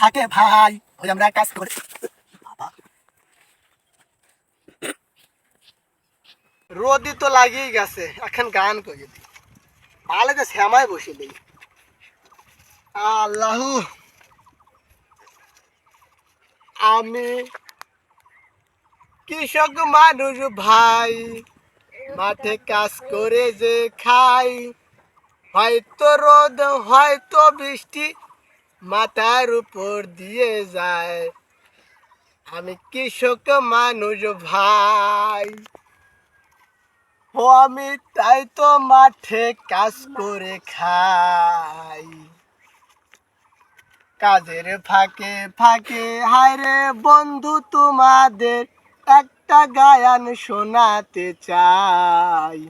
থাকে ভাই। ওই আমরা কাজ করে। রোদি তো লাগিয়ে গেছে, এখন গান করে। দিই তাহলে তো শ্যামায় বসে দিই। আল্লাহ। আমি কৃষক মানুষ ভাই, মাঠে কাজ করে যে খাই। হয়তো রোদ, হয়তো বৃষ্টি মাথার উপর দিয়ে যায়। আমি কৃষক মানুষ ভাই। ও, আমি তাই তো মাঠে কাজ করে খাই। কাজের ফাঁকে ফাঁকে হায়রে বন্ধু, তোমাদের একটা গায়ান শোনাতে চাই।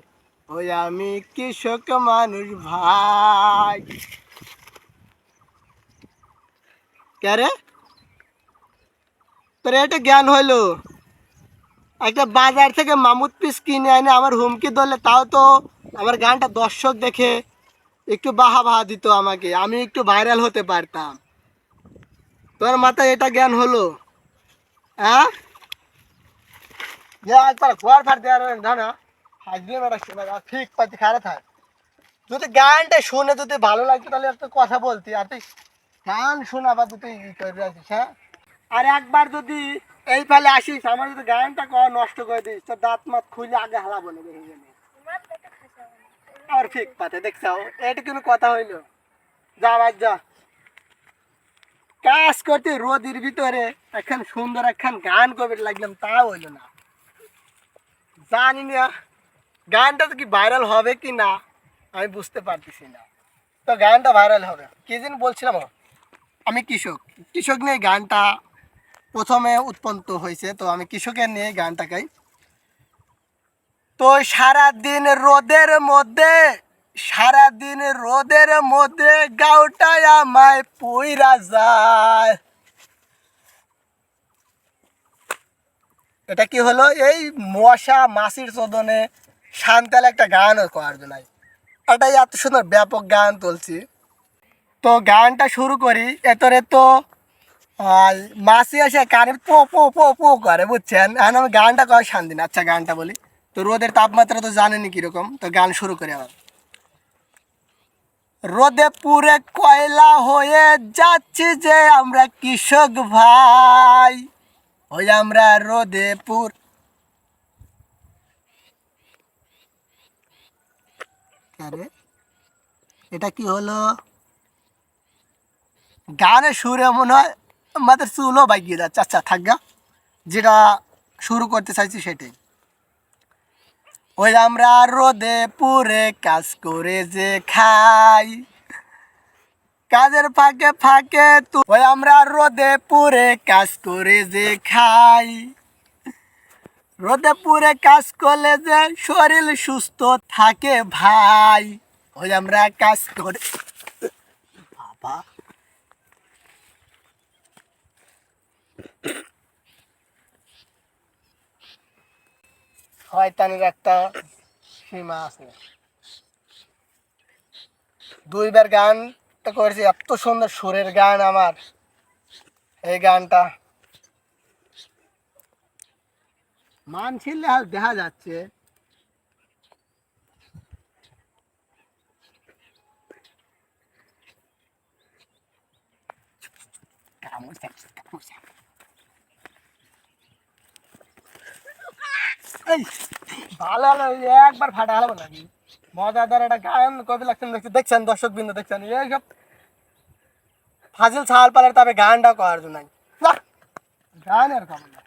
ওই আমি কৃষক মানুষ ভাই। কে তোর এটা জ্ঞান হইল। একটা বাজার থেকে মামুদ পিস কিনে এনে আমার হুমকি ধরলে তাও তো আমার গানটা দর্শক দেখে একটু বাহা বাহা দিত আমাকে, আমি একটু ভাইরাল হতে পারতাম। তোর মাথায় এটা জ্ঞান হলো? হ্যাঁ। যদি গানটা শুনে যদি ভালো লাগতো তাহলে একটা কথা বলতি, আর তুই গান শোনা বা তুই ই করে আছিস হ্যাঁ? আর একবার যদি এই ফেলে আসিস, আমার যদি গানটা কর নষ্ট করে দিস, তোর দাঁত মাত খুলে আগে হালাবো না দেখে গেলে আর ঠিক পাতে দেখছাও এটা কোনো কথা হইল? যা, বাদ যা। কাজ করতে রোদের ভিতরে এখন সুন্দর একখান গান কবে লাগলাম তা হইল না। জানি না, গানটা তো কি ভাইরাল হবে কি না, আমি বুঝতে পারতেছি না। তো গানটা ভাইরাল হবে। কি দিন বলছিলাম আমি কৃষক। কৃষক নিয়ে গানটা প্রথমে উৎপন্ন হয়েছে, তো আমি কৃষকের নিয়ে গানটা গাই। তো সারাদিন রোদের মধ্যে, সারাদিন রোদের মধ্যে গাউটায় আমায় পুইরা যায়। এটা কি হলো? এই মশা মাসির চোদনে শান্তাল একটা গান করার জন্য। এটাই এত সুন্দর, ব্যাপক গান তুলছি। তো গানটা শুরু করি, এতরে তো মাসি এসে কানে পো পো পো পো করে, বুঝছেন? এখন আমি গানটা করার শান্তি না? আচ্ছা গানটা বলি। তো রোদের তাপমাত্রা তো জানেনি কীরকম, তো গান শুরু করি আবার। রোদে পুরে কয়লা হয়ে যাচ্ছি যে আমরা কৃষক ভাই, ওই আমরা রোদে পুর এটা কি হলো? গানের সুরে মনে হয় আমাদের চুলও বাইকিয়ে যাচ্ছে আচ্ছা থাকগা যেটা শুরু করতে চাইছি সেটাই। ওই আমরা রোদে পুরে কাজ করে যে খাই। কাজের ফাঁকে ফাঁকে ওই আমরা রোদে পুরে কাজ করে যে খাই। রোদে পুরে কাজ করলে যে শরীর সুস্থ থাকে ভাই। ওই আমরা কাজ করে বাবা। একটা সীমা আছে। দুইবার গানটা করেছি, এত সুন্দর সুরের গান আমার। এই গানটা মান ছিল দেখা যাচ্ছে। এই, ভালো হলো একবার ফাটা হলো নাকি মজাদার একটা গায়ন কবি লাগছেন দেখছি দেখছেন দর্শক বিন্দু দেখছেন এইসব ফাজিল ছাল পালের তবে গানটা করার জন্য গান আর না।